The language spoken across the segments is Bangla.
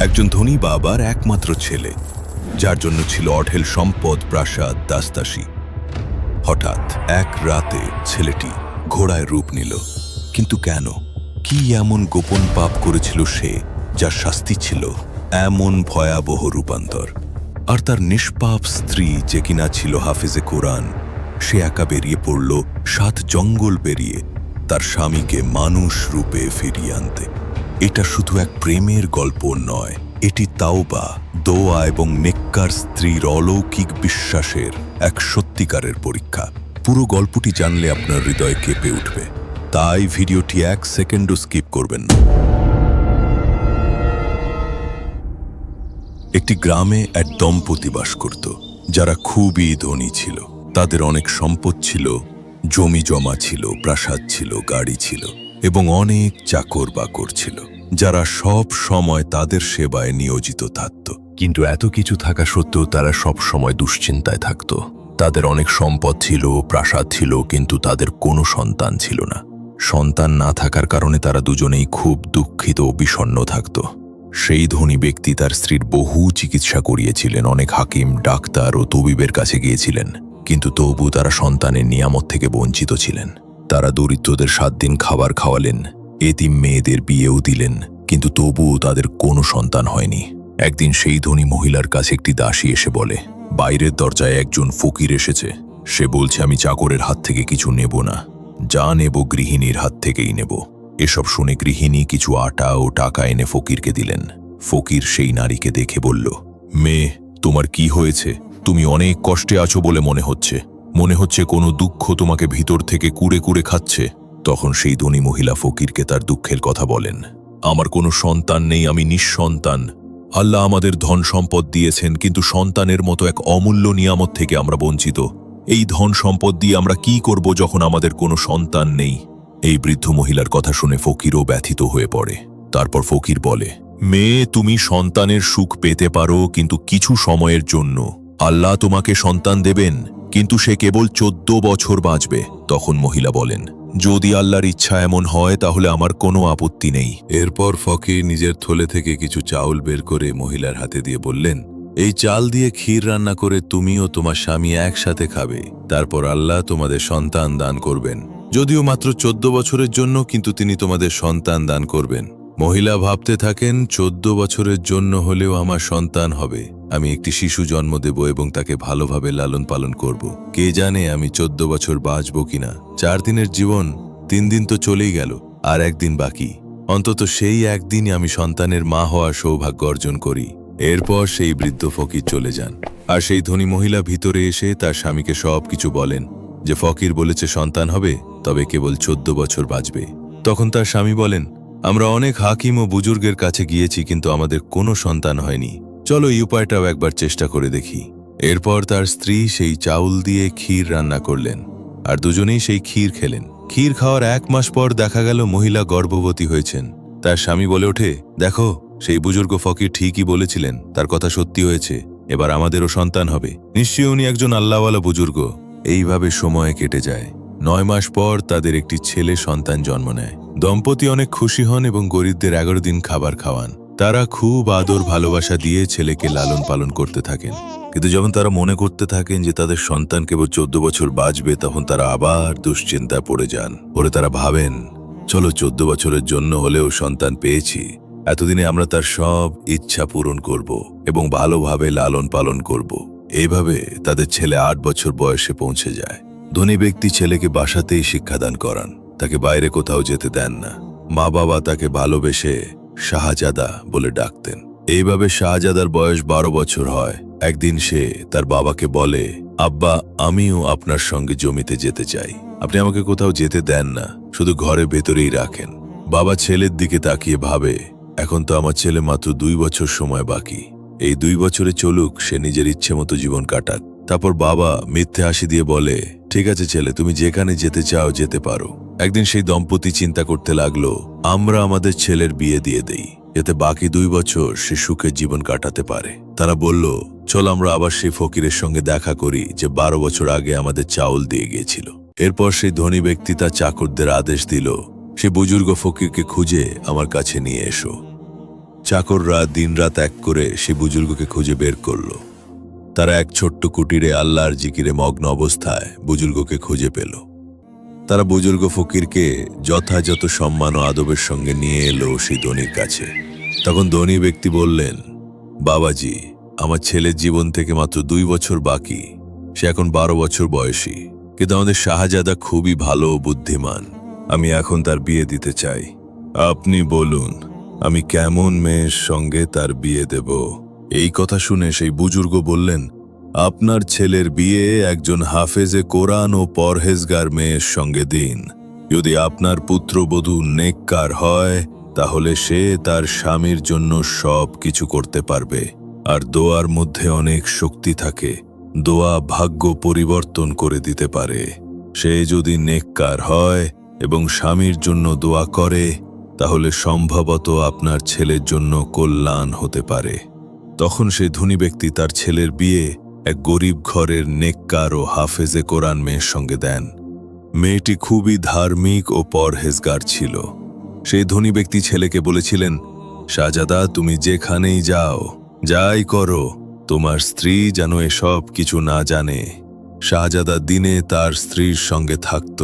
একজন ধনী বাবার একমাত্র ছেলে, যার জন্য ছিল অঢেল সম্পদ প্রাসাদ দাস্তাসী হঠাৎ এক রাতে ছেলেটি ঘোড়ায় রূপ নিল। কিন্তু কেন? কি এমন গোপন পাপ করেছিল সে, যার শাস্তি ছিল এমন ভয়াবহ রূপান্তর? আর তার নিষ্পাপ স্ত্রী যে কিনা ছিল হাফিজে কোরআন, সে একা বেরিয়ে পড়ল, সাত জঙ্গল পেরিয়ে তার স্বামীকে মানুষ রূপে ফিরিয়ে আনতে। এটা শুধু এক প্রেমের গল্প নয়, এটি তাওবা, দোয়া এবং নেককার স্ত্রীর অলৌকিক বিশ্বাসের এক সত্যিকারের পরীক্ষা। পুরো গল্পটি জানলে আপনার হৃদয় কেঁপে উঠবে। তাই ভিডিওটি এক সেকেন্ডও স্কিপ করবেন না। একটি গ্রামে এক দম্পতি বাস করত, যারা খুবই ধনী ছিল। তাদের অনেক সম্পদ ছিল, জমি জমা ছিল, প্রাসাদ ছিল, গাড়ি ছিল। এবং অনেক চাকর বাকর ছিল, যারা সব সময় তাদের সেবায় নিয়োজিত থাকত। কিন্তু এত কিছু থাকা সত্ত্বেও তারা সব সময় দুশ্চিন্তায় থাকত। তাদের অনেক সম্পদ ছিল, প্রাসাদ ছিল, কিন্তু তাদের কোনো সন্তান ছিল না। সন্তান না থাকার কারণে তারা দুজনেই খুব দুঃখিত ও বিষণ্ণ থাকত। সেই ধনী ব্যক্তি তার স্ত্রীর বহু চিকিৎসা করিয়েছিলেন, অনেক হাকিম, ডাক্তার ও তবিবের কাছে গিয়েছিলেন। কিন্তু তবু তারা সন্তানের নিয়ামত থেকে বঞ্চিত ছিলেন। তারা দরিদ্রদের সাত দিন খাবার খাওয়ালেন, এতিম মেয়েদের বিয়েও দিলেন, কিন্তু তবুও তাদের কোনো সন্তান হয়নি। একদিন সেই ধনী মহিলার কাছে একটি দাসী এসে বলে, বাইরের দরজায় একজন ফকির এসেছে। সে বলছে, আমি চাকরের হাত থেকে কিছু নেব না। যা নেব গৃহিণীর হাত থেকেই নেব। এসব শুনে গৃহিণী কিছু আটা ও টাকা এনে ফকিরকে দিলেন। ফকির সেই নারীকে দেখে বলল, মেয়ে, তোমার কি হয়েছে? তুমি অনেক কষ্টে আছো বলে মনে হচ্ছে। মনে হচ্ছে কোনো দুঃখ তোমাকে ভিতর থেকে কুড়ে কুড়ে খাচ্ছে। তখন সেই ধনী মহিলা ফকিরকে তার দুঃখের কথা বলেন। আমার কোনো সন্তান নেই, আমি নিঃসন্তান। আল্লাহ আমাদের ধন সম্পদ দিয়েছেন, কিন্তু সন্তানের মতো এক অমূল্য নিয়ামত থেকে আমরা বঞ্চিত। এই ধন সম্পদ দিয়ে আমরা কি করব যখন আমাদের কোনো সন্তান নেই? এই বৃদ্ধ মহিলার কথা শুনে ফকিরও ব্যথিত হয়ে পড়ে। তারপর ফকির বলে, মেয়ে, তুমি সন্তানের সুখ পেতে পারো, কিন্তু কিছু সময়ের জন্য। আল্লাহ তোমাকে সন্তান দেবেন। কিন্তু সে কেবল চোদ্দ বছর বাঁচবে, তখন মহিলা বলেন, যদি আল্লাহর ইচ্ছা এমন হয়, তাহলে আমার কোনো আপত্তি নেই। এরপর ফকির নিজের থলে থেকে কিছু চাউল বের করে মহিলার হাতে দিয়ে বললেন, এই চাল দিয়ে ক্ষীর রান্না করে তুমি ও তোমার স্বামী একসাথে খাবে। তারপর আল্লাহ তোমাদের সন্তান দান করবেন। যদিও মাত্র চোদ্দ বছরের জন্য, কিন্তু তিনি তোমাদের সন্তান দান করবেন। মহিলা ভাবতে থাকেন, চোদ্দ বছরের জন্য হলেও আমার সন্তান হবে। আমি একটি শিশু জন্ম দেব এবং তাকে ভালোভাবে লালন পালন করব। কে জানে আমি চোদ্দ বছর বাঁচব কিনা? চার দিনের জীবন, তিন দিন তো চলেই গেল, আর একদিন বাকি। অন্তত সেই একদিনই আমি সন্তানের মা হওয়ার সৌভাগ্য অর্জন করি। এরপর সেই বৃদ্ধ ফকির চলে যান। আর সেই ধনী মহিলা ভিতরে এসে তার স্বামীকে সব কিছু বলেন যে, ফকির বলেছে সন্তান হবে, তবে কেবল চোদ্দ বছর বাঁচবে। তখন তার স্বামী বলেন, আমরা অনেক হাকিম ও বুজুর্গের কাছে গিয়েছি, কিন্তু আমাদের কোনো সন্তান হয়নি। চলো এই উপায়টাও একবার চেষ্টা করে দেখি। এরপর তার স্ত্রী সেই চাউল দিয়ে ক্ষীর রান্না করলেন, আর দুজনেই সেই ক্ষীর খেলেন। ক্ষীর খাওয়ার এক মাস পর দেখা গেল মহিলা গর্ভবতী হয়েছেন। তার স্বামী বলে ওঠে, দেখো, সেই বুজুর্গ ফকির ঠিকই বলেছিলেন, তার কথা সত্যি হয়েছে, এবার আমাদেরও সন্তান হবে। নিশ্চয়ই উনি একজন আল্লাহওয়ালা বুজুর্গ। এইভাবে সময় কেটে যায়। নয় মাস পর তাদের একটি ছেলে সন্তান জন্ম নেয়। দম্পতি অনেক খুশি হন এবং গরিবদের এগারো দিন খাবার খাওয়ান। তারা খুব আদর ভালোবাসা দিয়ে ছেলেকে লালন পালন করতে থাকেন। কিন্তু যখন তারা মনে করতে থাকেন যে তাদের সন্তান কেবল চোদ্দ বছর বাঁচবে, তখন তারা আবার দুশ্চিন্তায় পড়ে যান। পরে তারা ভাবেন, চলো চোদ্দ বছরের জন্য হলেও সন্তান পেয়েছি। এতদিনে আমরা তার সব ইচ্ছা পূরণ করব এবং ভালোভাবে লালন পালন করব। এইভাবে তাদের ছেলে আট বছর বয়সে পৌঁছে যায়। ধনী ব্যক্তি ছেলেকে বাসাতেই শিক্ষাদান করান। তাকে বাইরে কোথাও যেতে দেন না। মা বাবা তাকে ভালোবেসে শাহজাদা বলে ডাকতেন। এইভাবে শাহজাদার বয়স বারো বছর হয়। একদিন সে তার বাবাকে বলে, আব্বা, আমিও আপনার সঙ্গে জমিতে যেতে চাই। আপনি আমাকে কোথাও যেতে দেন না, শুধু ঘরে ভেতরেই রাখেন। বাবা ছেলের দিকে তাকিয়ে ভাবে, এখন তো আমার ছেলে মাত্র দুই বছর সময় বাকি। এই দুই বছরে চলুক, সে নিজের ইচ্ছে মতো জীবন কাটাক। তারপর বাবা মিথ্যে হাসি দিয়ে বলে, ঠিক আছে ছেলে, তুমি যেখানে যেতে চাও, যেতে পারো। একদিন সেই দম্পতি চিন্তা করতে লাগল, আমরা আমাদের ছেলের বিয়ে দিয়ে দেই, এতে বাকি দুই বছর সে সুখে জীবন কাটাতে পারে। তারা বলল, চল আমরা আবার সেই ফকিরের সঙ্গে দেখা করি যে বারো বছর আগে আমাদের চাউল দিয়ে গিয়েছিল। এরপর সেই ধনী ব্যক্তি তার চাকরদের আদেশ দিল, সে বুজুর্গ ফকিরকে খুঁজে আমার কাছে নিয়ে এসো। চাকররা দিনরাত এক করে সে বুজুর্গকে খুঁজে বের করল। তারা এক ছোট্ট কুটিরে আল্লাহর জিকিরে মগ্ন অবস্থায় বুজুর্গকে খুঁজে পেল। তারা বুজুর্গ ফকিরকে যথাযথ সম্মান ও আদবের সঙ্গে নিয়ে এলো সেই ধনির কাছে। তখন ধনী ব্যক্তি বললেন, বাবাজি, আমার ছেলের জীবন থেকে মাত্র দুই বছর বাকি। সে এখন বারো বছর বয়সী। কিন্তু আমাদের শাহজাদা খুবই ভালো ও বুদ্ধিমান। আমি এখন তার বিয়ে দিতে চাই। আপনি বলুন, আমি কেমন মেয়ের সঙ্গে তার বিয়ে দেব? এই কথা শুনে সেই বুজুর্গ বললেন আপনার ছেলের বিয়ে একজন হাফেজে কোরআন ও পরহেজগার মেয়ের সঙ্গে দিন। যদি আপনার পুত্রবধূ নেককার হয়, তাহলে সে তার স্বামীর জন্য সব কিছু করতে পারবে। আর দোয়ার মধ্যে অনেক শক্তি থাকে। দোয়া ভাগ্য পরিবর্তন করে দিতে পারে। সে যদি নেককার হয় এবং স্বামীর জন্য দোয়া করে, তাহলে সম্ভবত আপনার ছেলের জন্য কল্যাণ হতে পারে। তখন সেই ধনী ব্যক্তি তার ছেলের বিয়ে এক গরিব ঘরের নেককার ও হাফেজে কোরআন মেয়ের সঙ্গে দেন। মেয়েটি খুবই ধার্মিক ও পরহেজগার ছিল। সেই ধনী ব্যক্তি ছেলেকে বলেছিলেন শাহজাদা তুমি যেখানেই যাও, যাই করো, তোমার স্ত্রী যেন এসব কিছু না জানে। শাহজাদা দিনে তার স্ত্রীর সঙ্গে থাকত,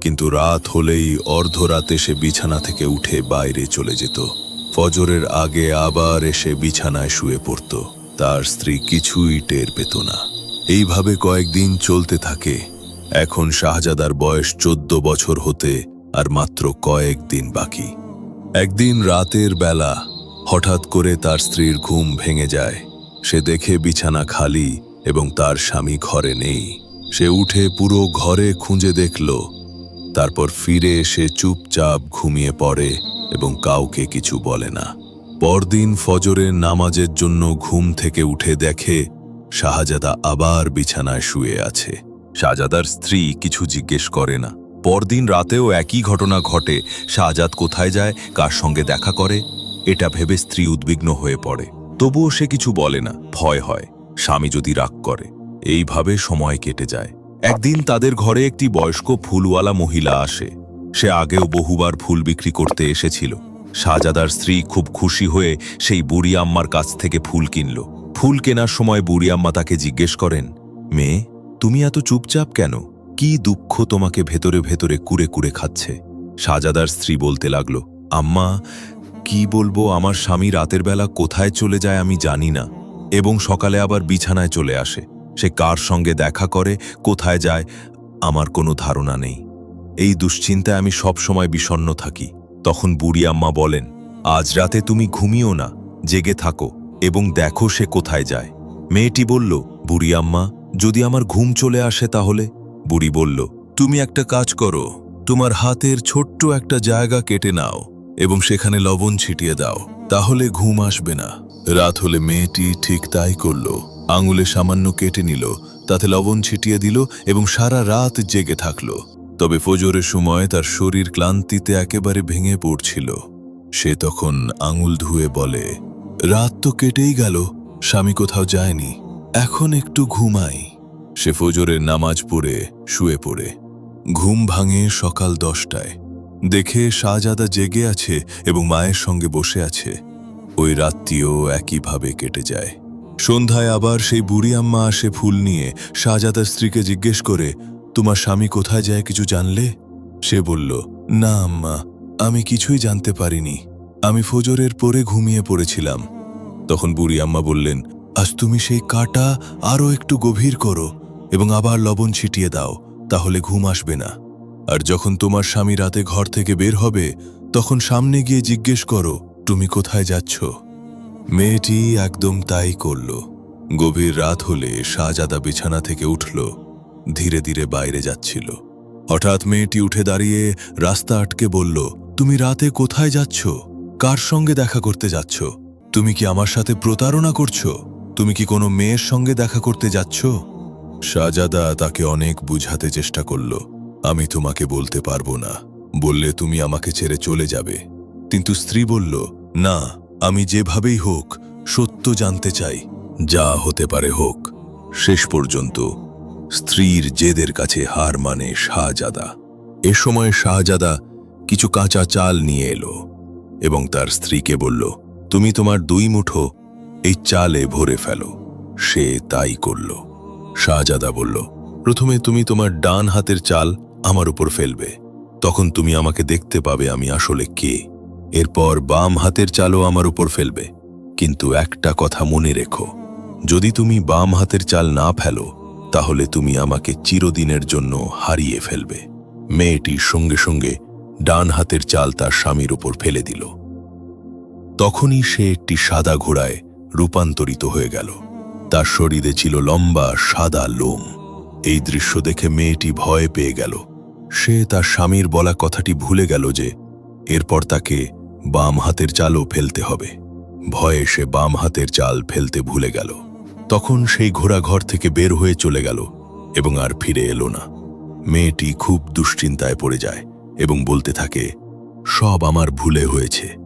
কিন্তু রাত হলেই অর্ধরাতে সে বিছানা থেকে উঠে বাইরে চলে যেত। ফজরের আগে আবার এসে বিছানায় শুয়ে পড়ত। তার স্ত্রী কিছুই টের পেত না। এইভাবে কয়েকদিন চলতে থাকে। এখন শাহজাদার বয়স চোদ্দ বছর হতে আর মাত্র কয়েকদিন বাকি। একদিন রাতের বেলা হঠাৎ করে তার স্ত্রীর ঘুম ভেঙে যায়। সে দেখে বিছানা খালি এবং তার স্বামী ঘরে নেই। সে উঠে পুরো ঘরে খুঁজে দেখল। তারপর ফিরে এসে চুপচাপ ঘুমিয়ে পড়ে এবং কাউকে কিছু বলে না। পরদিন ফজরের নামাজের জন্য ঘুম থেকে উঠে দেখে শাহজাদা আবার বিছানায় শুয়ে আছে। শাহজাদার স্ত্রী কিছু জিজ্ঞেস করে না। পরদিন রাতেও একই ঘটনা ঘটে। শাহজাদ কোথায় যায়, কার সঙ্গে দেখা করে, এটা ভেবে স্ত্রী উদ্বিগ্ন হয়ে পড়ে। তবুও সে কিছু বলে না, ভয় হয়, স্বামী যদি রাগ করে। এইভাবে সময় কেটে যায়। একদিন তাদের ঘরে একটি বয়স্ক ফুলওয়ালা মহিলা আসে। সে আগেও বহুবার ফুল বিক্রি করতে এসেছিল। শাহজাদার স্ত্রী খুব খুশি হয়ে সেই বুড়ি আম্মার কাছ থেকে ফুল কিনল। ফুল কেনার সময় বুড়ি আম্মা তাকে জিজ্ঞেস করেন, মেয়ে, তুমি এত চুপচাপ কেন? কি দুঃখ তোমাকে ভেতরে ভেতরে কুরে কুরে খাচ্ছে? শাহজাদার স্ত্রী বলতে লাগল, আম্মা, কি বলব, আমার স্বামী রাতের বেলা কোথায় চলে যায় আমি জানি না, এবং সকালে আবার বিছানায় চলে আসে। সে কার সঙ্গে দেখা করে, কোথায় যায়, আমার কোনো ধারণা নেই। এই দুশ্চিন্তায় আমি সব সময় বিষণ্ণ থাকি। তখন বুড়ি আম্মা বলেন, আজ রাতে তুমি ঘুমিও না, জেগে থাকো এবং দেখো সে কোথায় যায়। মেয়েটি বলল, বুড়ি আম্মা, যদি আমার ঘুম চলে আসে তাহলে? বুড়ি বলল, তুমি একটা কাজ করো, তোমার হাতের ছোট্ট একটা জায়গা কেটে নাও এবং সেখানে লবণ ছিটিয়ে দাও, তাহলে ঘুম আসবে না। রাত হলে মেয়েটি ঠিক তাই করল, আঙুলে সামান্য কেটে নিল, তাতে লবণ ছিটিয়ে দিল এবং সারা রাত জেগে থাকল। তবে ফজরের সময় তার শরীর ক্লান্তিতে একেবারে ভেঙে পড়ছিল। সে তখন আঙুল ধুয়ে বলে, রাত তো কেটেই গেল, স্বামী কোথাও যায়নি, এখন একটু ঘুমাই। সে ফজরের নামাজ পড়ে, শুয়ে পড়ে। ঘুম ভাঙে সকাল দশটায়। দেখে শাহজাদা জেগে আছে এবং মায়ের সঙ্গে বসে আছে। ওই রাত্রিও একইভাবে কেটে যায়। সন্ধ্যায় আবার সেই বুড়ি আম্মা আসে ফুল নিয়ে। শাহজাদার স্ত্রীকে জিজ্ঞেস করে তোমার স্বামী কোথায় যায় কিছু জানলে? সে বলল, না, আম্মা, আমি কিছুই জানতে পারিনি। আমি ফজরের পরে ঘুমিয়ে পড়েছিলাম। তখন বুড়ি আম্মা বললেন, আজ তুমি সেই কাটা আরও একটু গভীর করো এবং আবার লবণ ছিটিয়ে দাও, তাহলে ঘুম আসবে না। আর যখন তোমার স্বামী রাতে ঘর থেকে বের হবে, তখন সামনে গিয়ে জিজ্ঞেস করো, তুমি কোথায় যাচ্ছ? মেয়েটি একদম তাই করল। গভীর রাত হলে শাহজাদা বিছানা থেকে উঠল। ধীরে ধীরে বাইরে যাচ্ছিল। হঠাৎ মেয়েটি উঠে দাঁড়িয়ে রাস্তা আটকে বলল, তুমি রাতে কোথায় যাচ্ছ? কার সঙ্গে দেখা করতে যাচ্ছ? তুমি কি আমার সাথে প্রতারণা করছ? তুমি কি কোনো মেয়ের সঙ্গে দেখা করতে যাচ্ছ? শাহজাদা তাকে অনেক বুঝাতে চেষ্টা করল, আমি তোমাকে বলতে পারব না। বললে তুমি আমাকে ছেড়ে চলে যাবে। কিন্তু স্ত্রী বলল, না, আমি যেভাবেই হোক সত্য জানতে চাই, যা হতে পারে হোক। শেষ পর্যন্ত স্ত্রীর জেদের কাছে হার মানে শাহজাদা। এ সময় শাহজাদা কিছু কাঁচা চাল নিয়ে এলো এবং তার স্ত্রীকে বলল, তুমি তোমার দুই মুঠো এই চালে ভরে ফেলো। সে তাই করল। শাহজাদা বলল, প্রথমে তুমি তোমার ডান হাতের চাল আমার উপর ফেলবে। তখন তুমি আমাকে দেখতে পাবে আমি আসলে কে। এরপর বাম হাতের চালও আমার উপর ফেলবে। কিন্তু একটা কথা মনে রেখো, যদি তুমি বাম হাতের চাল না ফেলো তাহলে তুমি আমাকে চিরদিনের জন্য হারিয়ে ফেলবে। মেয়েটি সঙ্গে সঙ্গে ডান হাতের চাল তার স্বামীর উপর ফেলে দিল। তখনই সে একটি সাদা ঘোড়ায় রূপান্তরিত হয়ে গেল। তার শরীরে ছিল লম্বা সাদা লোম। এই দৃশ্য দেখে মেয়েটি ভয় পেয়ে গেল। সে তার স্বামীর বলা কথাটি ভুলে গেল যে এরপর তাকে বাম হাতের চালও ফেলতে হবে। ভয়ে সে বাম হাতের চাল ফেলতে ভুলে গেল। তখন সেই ঘোড়া ঘর থেকে বের হয়ে চলে গেল এবং আর ফিরে এলো না। মেয়েটি খুব দুশ্চিন্তায় পড়ে যায় এবং বলতে থাকে, সব আমার ভুলে হয়েছে।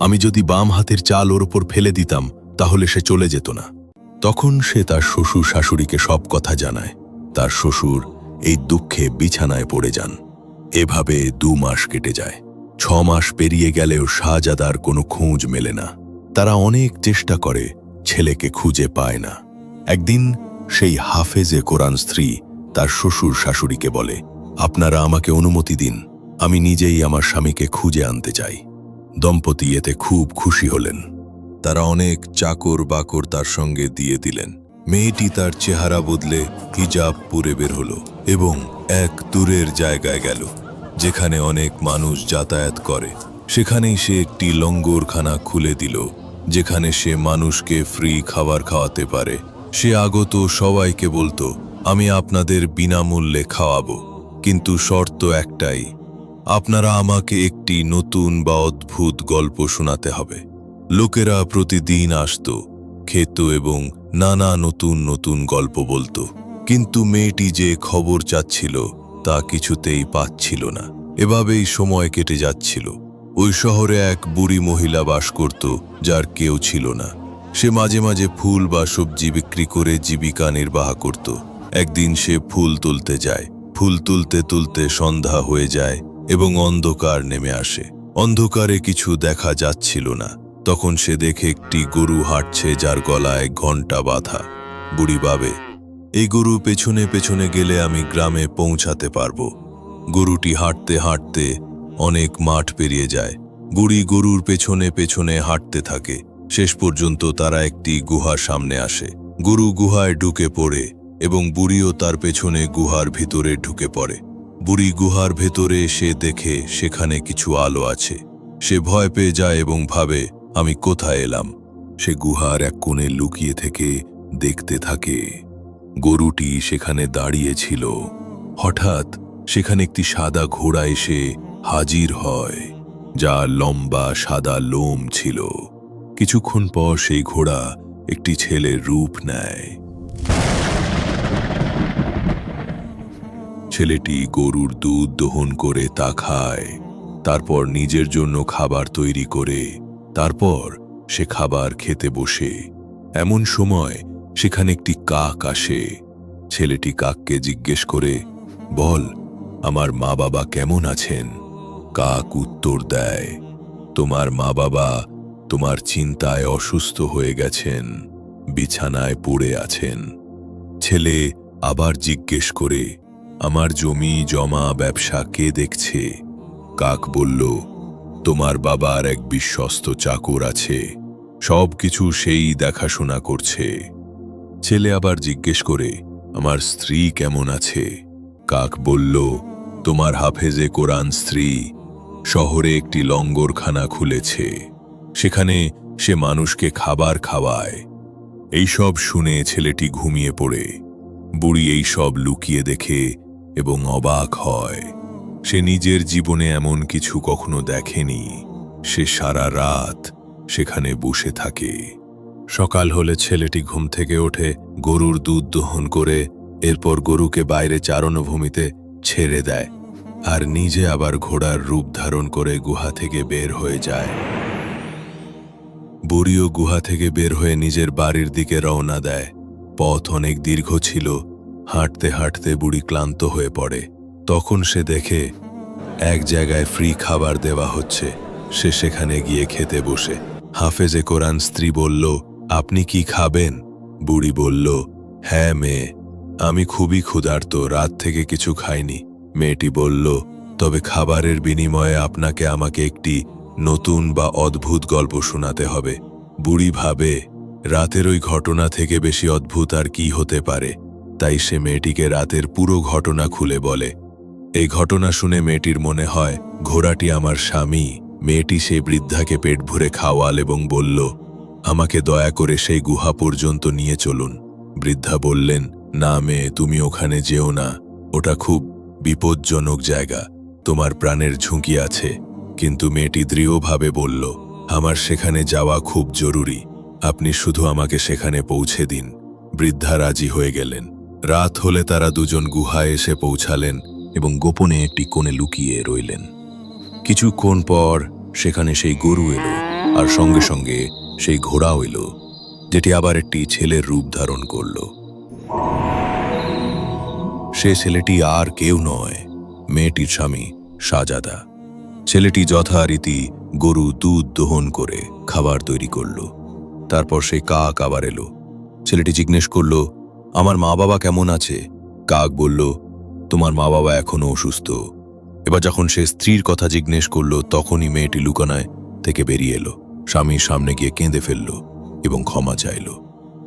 আমি যদি বাম হাতের চাল ওর ওপর ফেলে দিতাম, তাহলে সে চলে যেত না। তখন সে তার শ্বশুর শাশুড়িকে সব কথা জানায়। তার শ্বশুর এই দুঃখে বিছানায় পড়ে যান। এভাবে দু মাস কেটে যায়। ছ মাস পেরিয়ে গেলেও শাহজাদার কোনো খোঁজ মেলে না। তারা অনেক চেষ্টা করে, ছেলেকে খুঁজে পায় না। একদিন সেই হাফেজে কোরআন স্ত্রী তার শ্বশুর শাশুড়িকে বলে, আপনারা আমাকে অনুমতি দিন, আমি নিজেই আমার স্বামীকে খুঁজে আনতে চাই। দম্পতি এতে খুব খুশি হলেন। তারা অনেক চাকর বাকর তার সঙ্গে দিয়ে দিলেন। মেয়েটি তার চেহারা বদলে হিজাব পুরে বের হলো এবং এক দূরের জায়গায় গেল, যেখানে অনেক মানুষ যাতায়াত করে। সেখানেই সে একটি লঙ্গরখানা খুলে দিল, যেখানে সে মানুষকে ফ্রি খাবার খাওয়াতে পারে। সে আগত সবাইকে বলতো, আমি আপনাদের বিনামূল্যে খাওয়াবো, কিন্তু শর্ত একটাই, আপনারা আমাকে একটি নতুন বা অদ্ভুত গল্প শোনাতে হবে। লোকেরা প্রতিদিন আসত, খেত এবং নানা নতুন নতুন গল্প বলতো, কিন্তু মেয়েটি যে খবর চাচ্ছিল তা কিছুতেই পাচ্ছিল না। এভাবেই সময় কেটে যাচ্ছিল। ওই শহরে এক বুড়ি মহিলা বাস করত, যার কেউ ছিল না। সে মাঝে মাঝে ফুল বা সবজি বিক্রি করে জীবিকা নির্বাহ করত। একদিন সে ফুল তুলতে যায়। ফুল তুলতে তুলতে সন্ধ্যা হয়ে যায় এবং অন্ধকার নেমে আসে। অন্ধকারে কিছু দেখা যাচ্ছিল না। তখন সে দেখে একটি গরু হাঁটছে যার গলায় ঘণ্টা বাঁধা। বুড়ি বাবে এই গরু পেছনে পেছনে গেলে আমি গ্রামে পৌঁছাতে পারব। গরুটি হাঁটতে হাঁটতে অনেক মাঠ পেরিয়ে যায়। বুড়ি গরুর পেছনে পেছনে হাঁটতে থাকে। শেষ পর্যন্ত তারা একটি গুহার সামনে আসে। গুরু গুহায় ঢুকে পড়ে এবং বুড়িও তার পেছনে গুহার ভিতরে ঢুকে পড়ে। বুড়ি গুহার ভেতরে সে দেখে সেখানে কিছু আলো আছে। সে ভয় পেয়ে যায় এবং ভাবে, আমি কোথায় এলাম? সে গুহার এক কোণে লুকিয়ে থেকে দেখতে থাকে। গরুটি সেখানে দাঁড়িয়েছিল হঠাৎ সেখানে একটি সাদা ঘোড়া এসে হাজির হয় যা লম্বা সাদা লোম ছিল। কিছুক্ষণ পর সেই ঘোড়া একটি ছেলের রূপ নেয়। ছেলেটি গরুর দুধ দহন করে তা খায়, তারপর নিজের জন্য খাবার তৈরি করে, তারপর সে খাবার খেতে বসে। এমন সময় সেখানে একটি কাক আসে। ছেলেটি কাককে জিজ্ঞেস করে, বল, আমার মা বাবা কেমন আছেন? কাক উত্তর দেয়, তোমার মা বাবা তোমার চিন্তায় অসুস্থ হয়ে গেছেন, বিছানায় পড়ে আছেন। ছেলে আবার জিজ্ঞেস করে, আমার জমি জমা ব্যবসা কে দেখছে? কাক বলল, তোমার বাবার এক বিশ্বস্ত চাকর আছে, সব কিছু সেই দেখাশোনা করছে। ছেলে আবার জিজ্ঞেস করে, আমার স্ত্রী কেমন আছে? কাক বলল, তোমার হাফেজে কোরআন স্ত্রী, শহরে একটি লঙ্গরখানা খুলেছে। সেখানে সে মানুষকে খাবার খাওয়ায়। এইসব শুনে ছেলেটি ঘুমিয়ে পড়ে। বুড়ি এই সব লুকিয়ে দেখে এবং অবাক হয়। সে নিজের জীবনে এমন কিছু কখনো দেখেনি। সে সারা রাত সেখানে বসে থাকে। সকাল হলে ছেলেটি ঘুম থেকে ওঠে, গরুর দুধ দহন করে, এরপর গরুকে বাইরে চারণভূমিতে ছেড়ে দেয়। আর নিজে আবার ঘোড়ার রূপ ধারণ করে গুহা থেকে বের হয়ে যায়। বুড়িও গুহা থেকে বের হয়ে নিজের বাড়ির দিকে রওনা দেয়। পথ অনেক দীর্ঘ ছিল। হাঁটতে হাঁটতে বুড়ি ক্লান্ত হয়ে পড়ে। তখন সে দেখে এক জায়গায় ফ্রি খাবার দেওয়া হচ্ছে। সে সেখানে গিয়ে খেতে বসে। হাফেজে কোরআন স্ত্রী বলল, আপনি কি খাবেন? বুড়ি বলল হ্যাঁ মেয়ে, আমি খুবই ক্ষুধার্ত, রাত থেকে কিছু খাইনি। মেয়েটি বলল, তবে খাবারের বিনিময়ে আপনাকে আমাকে একটি নতুন বা অদ্ভুত গল্প শোনাতে হবে। বুড়ি ভাবে, রাতের ওই ঘটনা থেকে বেশি অদ্ভুত আর কি হতে পারে? তাই সে মেয়েটিকে রাতের পুরো ঘটনা খুলে বলে। এই ঘটনা শুনে মেয়েটির মনে হয়, ঘোড়াটি আমার স্বামী। মেয়েটি সেই বৃদ্ধাকে পেট ভরে খাওয়াল এবং বলল, আমাকে দয়া করে সেই গুহা পর্যন্ত নিয়ে চলুন। বৃদ্ধা বললেন, না মেয়ে, তুমি ওখানে যেও না। ওটা খুব বিপজ্জনক জায়গা। তোমার প্রাণের ঝুঁকি আছে। কিন্তু মেয়েটি দৃঢ়ভাবে বলল, আমার সেখানে যাওয়া খুব জরুরি। আপনি শুধু আমাকে সেখানে পৌঁছে দিন। বৃদ্ধা রাজি হয়ে গেলেন। রাত হলে তারা দুজন গুহায় এসে পৌঁছালেন এবং গোপনে একটি কোণে লুকিয়ে রইলেন। কিছুক্ষণ পর সেখানে সেই গরু এলো আর সঙ্গে সঙ্গে সেই ঘোড়াও এলো, যেটি আবার একটি ছেলের রূপ ধারণ করল। সে ছেলেটি আর কেউ নয়, মেয়েটির স্বামী শাহজাদা ছেলেটি যথারীতি গরু, দুধ দহন করে খাবার তৈরি করল। তারপর সেই কাক আবার এলো। ছেলেটি জিজ্ঞেস করল, আমার মা বাবা কেমন আছে? কাক বলল, তোমার মা বাবা এখনও অসুস্থ। এবার যখন সে স্ত্রীর কথা জিজ্ঞেস করল, তখনই মেয়েটি লুকানায় থেকে বেরিয়ে এলো। স্বামীর সামনে গিয়ে কেঁদে ফেলল এবং ক্ষমা চাইল।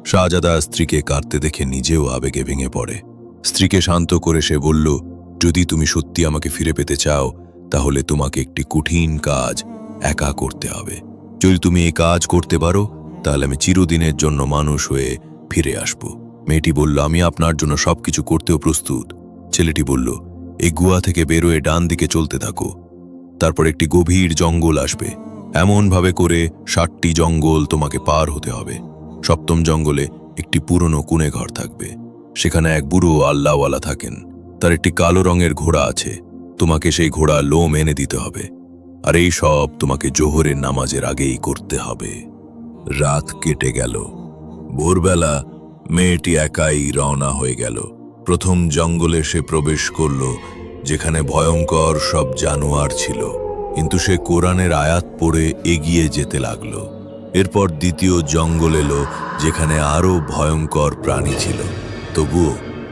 শাহজাদা স্ত্রীকে কাঁদতে দেখে নিজেও আবেগে ভেঙে পড়ে। স্ত্রীকে শান্ত করে সে বলল, যদি তুমি সত্যি আমাকে ফিরে পেতে চাও তাহলে তোমাকে একটি কঠিন কাজ একা করতে হবে। যদি তুমি এই কাজ করতে পারো, তাহলে আমি চিরদিনের জন্য মানুষ হয়ে ফিরে আসব। মেয়েটি বলল, আমি আপনার জন্য সবকিছু করতেও প্রস্তুত। ছেলেটি বলল, এই গুয়া থেকে বেরোয় ডান দিকে চলতে থাকো। তারপর একটি গভীর জঙ্গল আসবে। এমনভাবে করে ষাটটি জঙ্গল তোমাকে পার হতে হবে। সপ্তম জঙ্গলে একটি পুরনো কুনে ঘর থাকবে। সেখানে এক বুড়ো আল্লাহওয়ালা থাকেন। তার একটি কালো রঙের ঘোড়া আছে। তোমাকে সেই ঘোড়া লোম এনে দিতে হবে, আর এই সব তোমাকে জোহরের নামাজের আগেই করতে হবে। রাত কেটে গেল। ভোরবেলা মেয়েটি একাই রওনা হয়ে গেল। প্রথম জঙ্গলে সে প্রবেশ করল, যেখানে ভয়ঙ্কর সব জানোয়ার ছিল, কিন্তু সে কোরআনের আয়াত পড়ে এগিয়ে যেতে লাগল। এরপর দ্বিতীয় জঙ্গল এলো, যেখানে আরও ভয়ঙ্কর প্রাণী ছিল। তবুও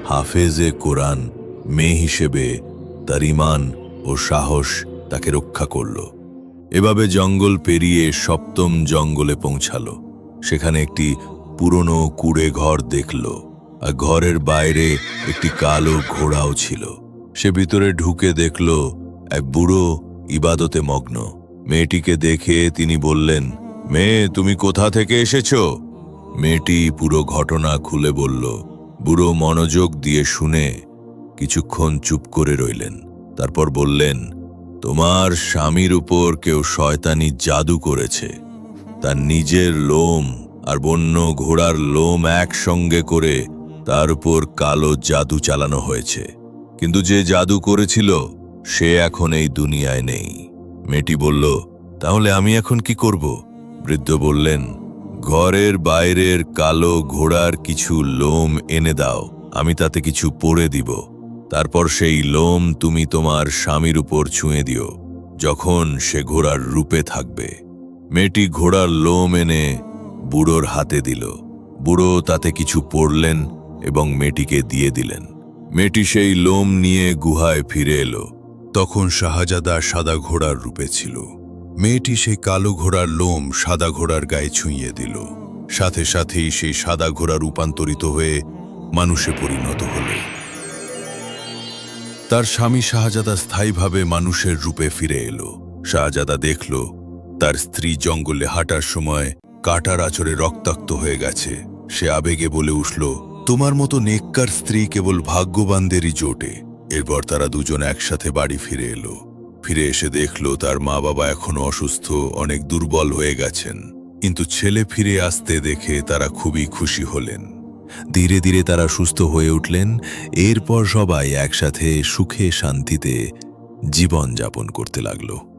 হাফেজে কোরআন মেয়ে হিসেবে তার ইমান ও সাহস তাকে রক্ষা করল। এভাবে জঙ্গল পেরিয়ে সপ্তম জঙ্গলে পৌঁছালো। সেখানে একটি পুরনো কুড়ে ঘর দেখল আর ঘরের বাইরে একটি কালো ঘোড়াও ছিল। সে ভিতরে ঢুকে দেখল এক বুড়ো ইবাদতে মগ্ন। মেয়েটিকে দেখে তিনি বললেন, মেয়ে, তুমি কোথা থেকে এসেছ? মেয়েটি পুরো ঘটনা খুলে বলল। বুড়ো মনোযোগ দিয়ে শুনে কিছুক্ষণ চুপ করে রইলেন। তারপর বললেন, তোমার স্বামীর উপর কেউ শয়তানি জাদু করেছে। তার নিজের লোম আর বন্য ঘোড়ার লোম একসঙ্গে করে তার উপর কালো জাদু চালানো হয়েছে। কিন্তু যে জাদু করেছিল, সে এখন এই দুনিয়ায় নেই। মেয়েটি বলল, তাহলে আমি এখন কি করব? বৃদ্ধ বললেন, ঘরের বাইরের কালো ঘোড়ার কিছু লোম এনে দাও, আমি তাতে কিছু পরে দিব। তারপর সেই লোম তুমি তোমার স্বামীর উপর ছুঁয়ে দিও, যখন সে ঘোড়ার রূপে থাকবে। মেয়েটি ঘোড়ার লোম এনে বুড়োর হাতে দিল। বুড়ো তাতে কিছু পড়লেন এবং মেয়েটিকে দিয়ে দিলেন। মেয়েটি সেই লোম নিয়ে গুহায় ফিরে এলো। তখন শাহজাদা সাদা ঘোড়ার রূপে ছিল। মেয়েটি সেই কালো ঘোড়ার লোম সাদা ঘোড়ার গায়ে ছুঁয়ে দিল। সাথে সাথেই সেই সাদা ঘোড়া রূপান্তরিত হয়ে মানুষে পরিণত হল। তার স্বামী শাহজাদা স্থায়ীভাবে মানুষের রূপে ফিরে এলো। শাহজাদা দেখল, তার স্ত্রী জঙ্গলে হাঁটার সময় কাটার আচরে রক্তাক্ত হয়ে গেছে। সে আবেগে বলে উঠল, তোমার মতো নেককার স্ত্রী কেবল ভাগ্যবানদেরই জোটে। এরপর তারা দুজন একসাথে বাড়ি ফিরে এলো। ফিরে এসে দেখল, তার মা বাবা এখনও অসুস্থ, অনেক দুর্বল হয়ে গেছেন। কিন্তু ছেলে ফিরে আসতে দেখে তারা খুবই খুশি হলেন। ধীরে ধীরে তারা সুস্থ হয়ে উঠলেন। এরপর সবাই একসাথে সুখে শান্তিতে জীবন যাপন করতে লাগল।